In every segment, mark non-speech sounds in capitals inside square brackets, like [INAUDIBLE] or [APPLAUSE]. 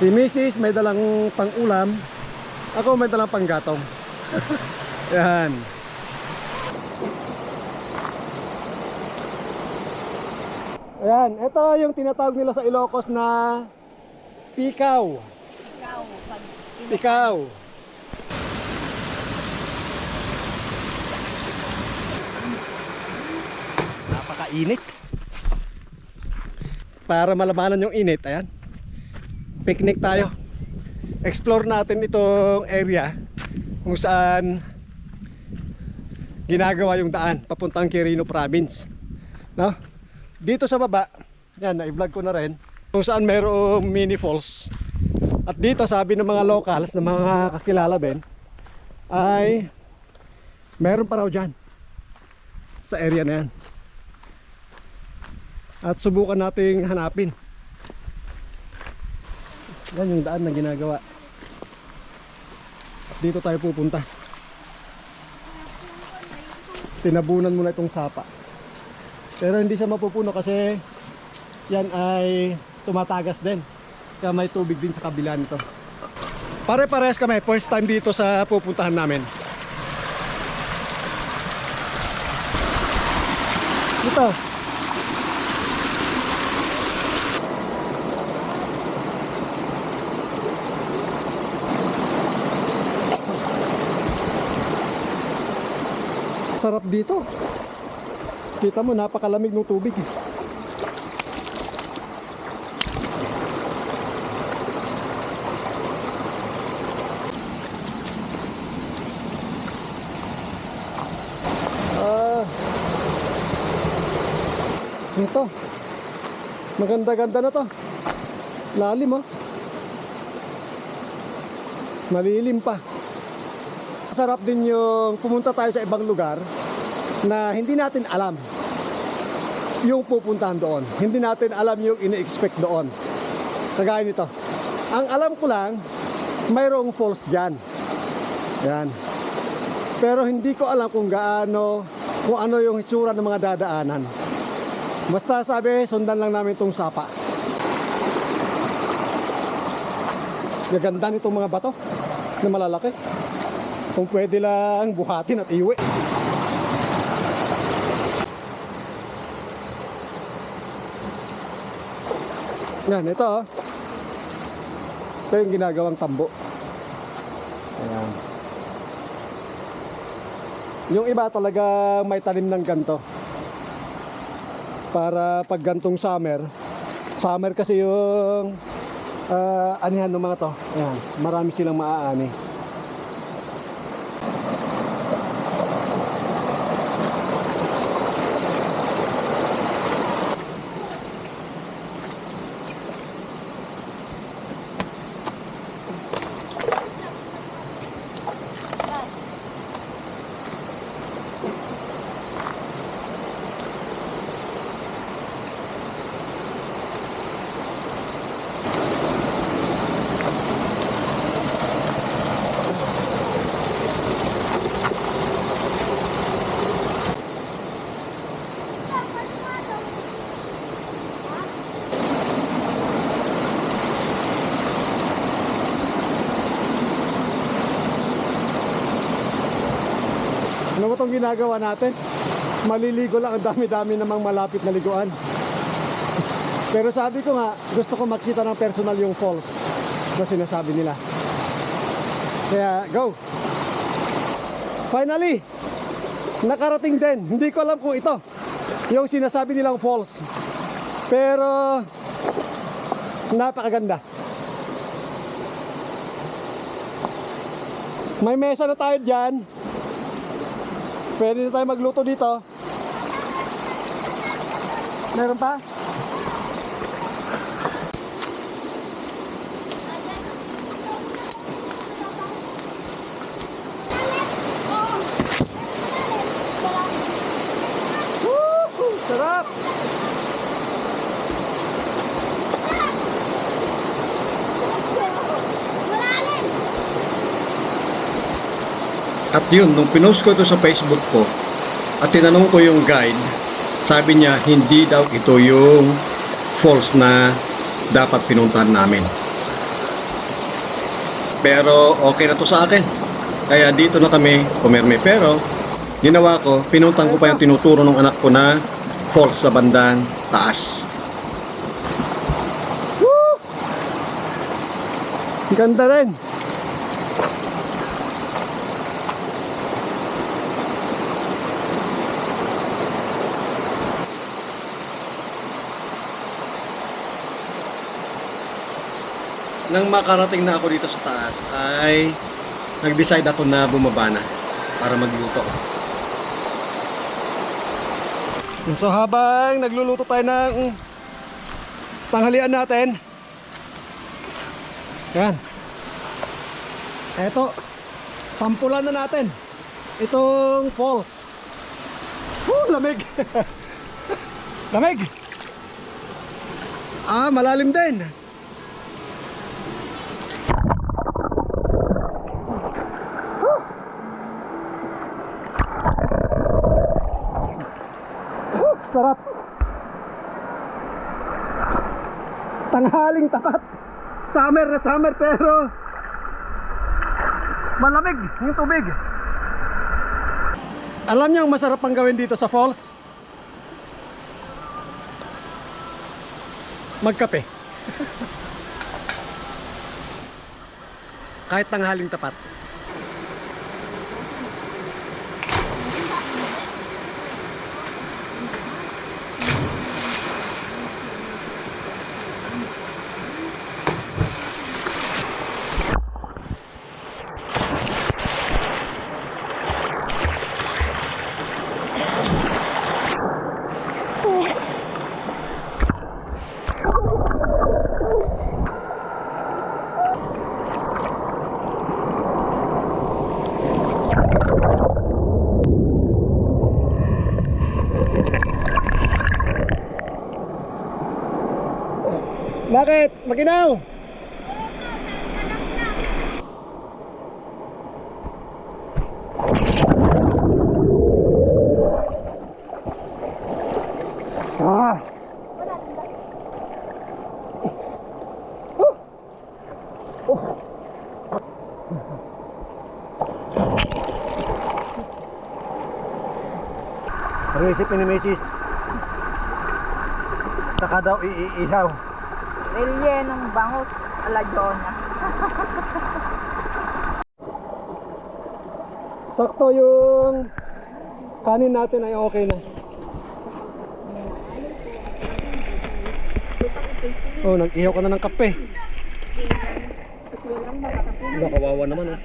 Si Mrs. may dalang pang-ulam. Ako may dalang pang-gatong. [LAUGHS] Yan. Ayan, ito yung tinatawag nila sa Ilocos na pikaw. Ikaw, pag Pikaw. Napakainit. Para malamanan yung init, ayan. Picnic tayo. Explore natin itong area kung saan ginagawa yung daan papuntang Quirino Province. No? Dito sa baba, yan, na-vlog ko na rin, kung saan mayroong mini falls. At dito sabi ng mga locals, ng mga kakilala din, ay meron pa raw dyan sa area na yan. At subukan nating hanapin. Yan yung daan na ginagawa. Dito tayo pupunta. Tinabunan muna itong sapa. Pero hindi siya mapupuno kasi yan ay tumatagas din. Kaya may tubig din sa kabila nito. Pare-pares kami, first time dito sa pupuntahan namin. Dito. Sarap dito. Kita mo, napakalamig ng tubig. eh. Ah. Ito. Maganda-ganda na to. Lalim oh. Malilim pa. Sarap din yung pumunta tayo sa ibang lugar na hindi natin alam yung pupuntahan doon. Hindi natin alam yung ini-expect doon. Kagaya nito. Ang alam ko lang, mayroong falls dyan. Yan. Pero hindi ko alam kung gaano, kung ano yung hitsura ng mga dadaanan. Basta sabi, sundan lang namin itong sapa. Gaganda nitong mga bato na malalaki. Kung pwede lang buhatin at iwi. Yan, ito oh. Ito yung ginagawang tambo. Ayan. Yung iba talaga may tanim ng ganto. Para pag gantong summer, summer kasi yung uh, anihan ng mga to. Ayan, marami silang maaani. Itong ginagawa natin? Maliligo lang ang dami-dami namang malapit na liguan. Pero sabi ko nga, gusto ko makita ng personal yung falls na sinasabi nila. Kaya, go! Finally! Nakarating din. Hindi ko alam kung ito. Yung sinasabi nilang falls. Pero, napakaganda. May mesa na tayo dyan. Pwede na tayo magluto dito. Meron pa? Woo! Sarap! At yun, nung pinost ko ito sa Facebook ko, at tinanong ko yung guide, sabi niya, hindi daw ito yung falls na dapat pinuntahan namin. Pero okay na to sa akin. Kaya dito na kami pumirme. Pero ginawa ko, pinuntang ko pa yung tinuturo ng anak ko na falls sa bandang taas. Ang Ganda rin. Nang makarating na ako dito sa taas ay nag-decide ako na bumaba na para magluto. So habang nagluluto tayo ng tanghalian natin. Yan. Eto, sampulan na natin. Itong falls. Woo, lamig. [LAUGHS] lamig. Ah, malalim din. Sarap. Tanghaling tapat. Summer na summer pero malamig yung tubig. Alam niyo ang masarap pang gawin dito sa falls? Magkape. [LAUGHS] Kahit tanghaling tapat. Bakit? Maginaw? Ah. Ano isip ni Mrs. Saka daw iihaw. Rellenong bangus ala Jonah. Sakto yung kanin natin ay okay na. Oh, nag-ihaw ka na ng kape. Wala, kawawa naman oh.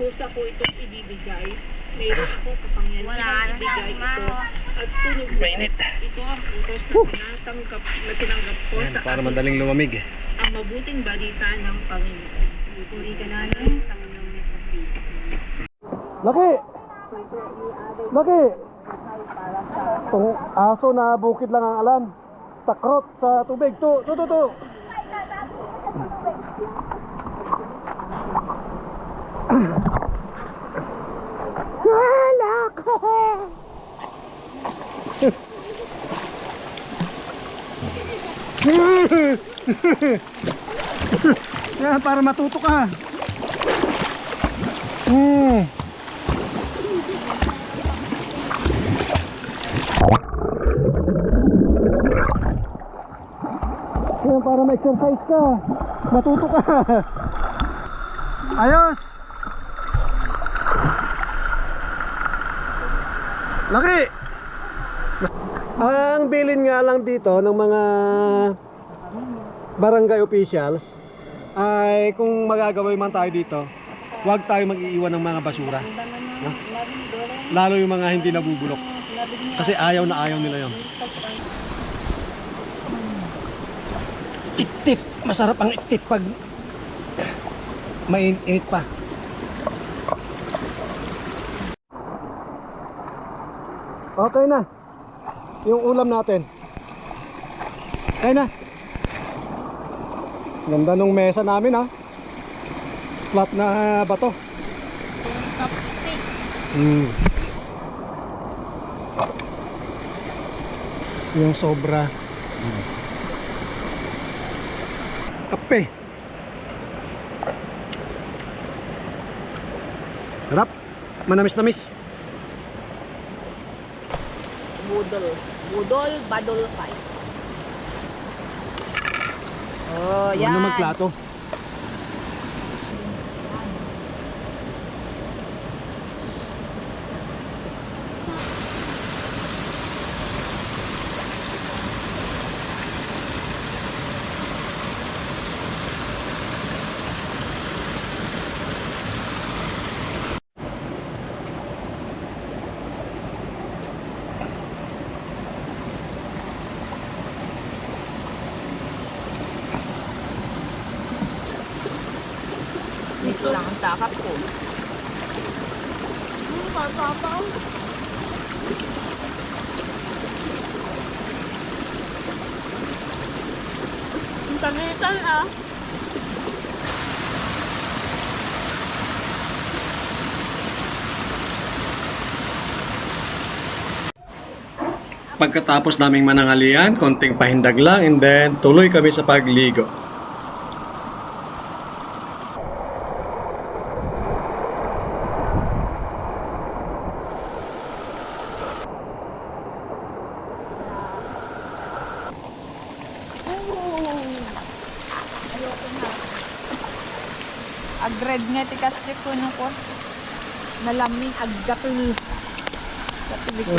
kusa ko itong ibibigay. Mayroon ako kapangyarihan ibigay ito. At tunog Mainit. ito ang utos na tinatanggap, na tinanggap ko Ayan, sa para madaling lumamig. ang mabuting balita ng Panginoon. Puri ka namin, Panginoon sa Kristo. Laki! Laki! Itong aso na bukid lang ang alam. Takrot sa tubig. Tu, tu, tu, tu. [CLEARS THROAT] Wala ko! [LAUGHS] Yan, para matuto ka. Hmm. Yan, para ma-exercise ka. Matuto ka. Ayos. Laki. Ang bilin nga lang dito ng mga barangay officials ay kung magagawin man tayo dito, huwag tayo mag-iiwan ng mga basura. No? Lalo yung mga hindi nabubulok. Kasi ayaw na ayaw nila yon. Iktip. Masarap ang iktip pag mainit pa. Okay na. Yung ulam natin. Okay na. Ganda nung mesa namin ha. Flat na bato. Hmm. Yung sobra. Kape. Sarap. Manamis-namis. Budol. Budol, badol fight. Oh, yan. na magplato. Dito lang ang takap ko. Papapaw. Ang tagitan ah. Pagkatapos naming manangalian, konting pahindag lang and then tuloy kami sa pagligo. Nalaming aggatul. Katulik ko.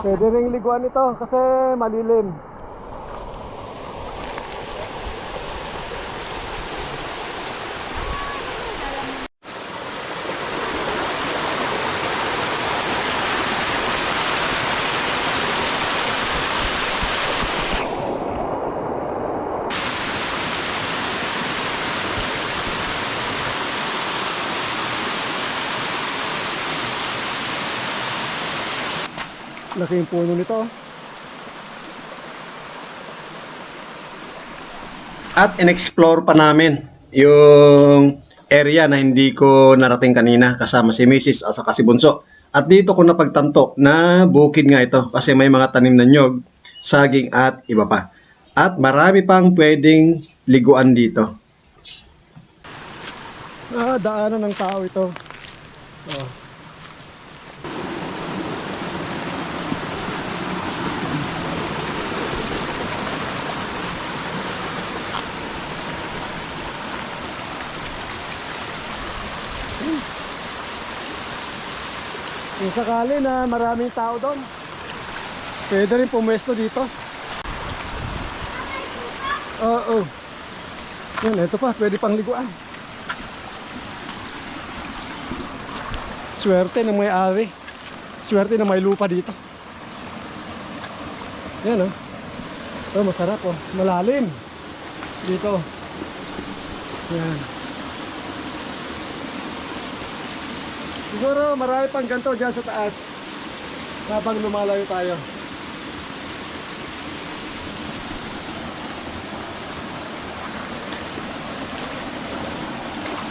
Pwede ring liguan ito kasi malilim. Laki yung puno nito. At in-explore pa namin yung area na hindi ko narating kanina kasama si Mrs. at saka si Bunso. At dito ko napagtanto na bukid nga ito kasi may mga tanim na nyog, saging at iba pa. At marami pang pwedeng liguan dito. Ah, daanan ng tao ito. Oh. Kung sakali na maraming tao doon, pwede rin pumwesto dito. Oo. Yan, ito pa, pwede pang liguan. Swerte ng may-ari. Swerte na may lupa dito. Yan oh. Oh, masarap oh. Malalim. Dito. Yan. Siguro marami pang ganito dyan sa taas. Habang lumalayo tayo.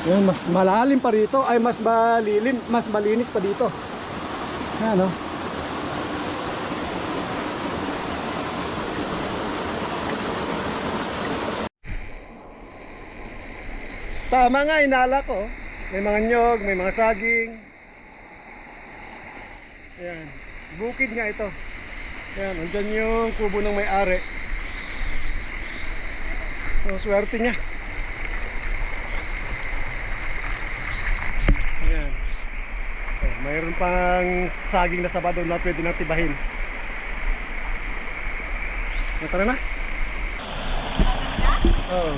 Yan, mas malalim pa rito. Ay, mas malilim, mas malinis pa dito. Yan, oh. Tama nga, inala ko. May mga nyog, may mga saging. Yan. Bukid nga ito. Yan, andyan yung kubo ng may-ari. So, swerte niya. Ayan. Oh, mayroon pang saging na sabado na pwede nang tibahin. Oh, tara na. Oo.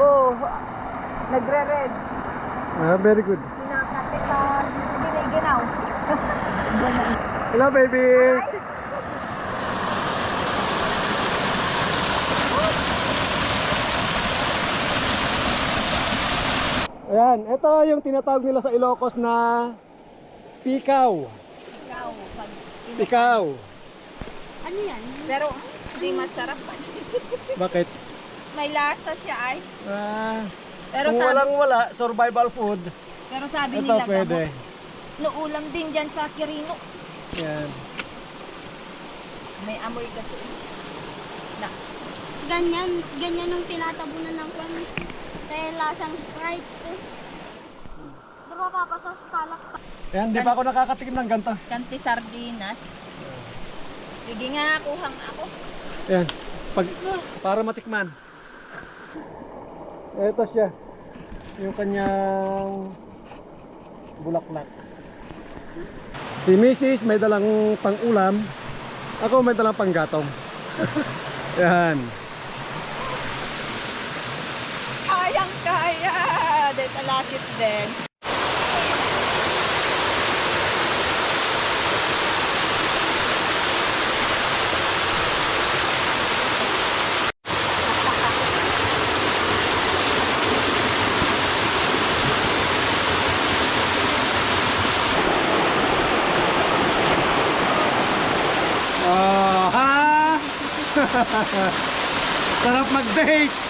Oh, nagre-red. Ah, very good. Hello, baby. Ayan, ito yung tinatawag nila sa Ilocos na pikaw. Ikaw, pag Pikaw. Ano yan? Pero hindi masarap kasi. Bakit? May lasa siya ay. Ah, Pero kung sabi, walang wala, survival food, pero sabi ito nila pwede. gamot. Nuulam din dyan sa Kirino. Yan. May amoy kasi. Na, Ganyan, ganyan ang tinatabunan ng kwan. May lasang Sprite. Di ba papa sa palak pa? Ayan, di pa ako nakakatikim ng ganito. Kanti sardinas. Sige nga, kuhang ako. Ayan, pag, para matikman. Ito siya. Yung kanyang bulaklak. Si Mrs. may dalang pang-ulam. Ako may dalang pang-gatong. [LAUGHS] Yan. Kayang kaya! Dito lakit din. Oh, ha? Sarap mag-date.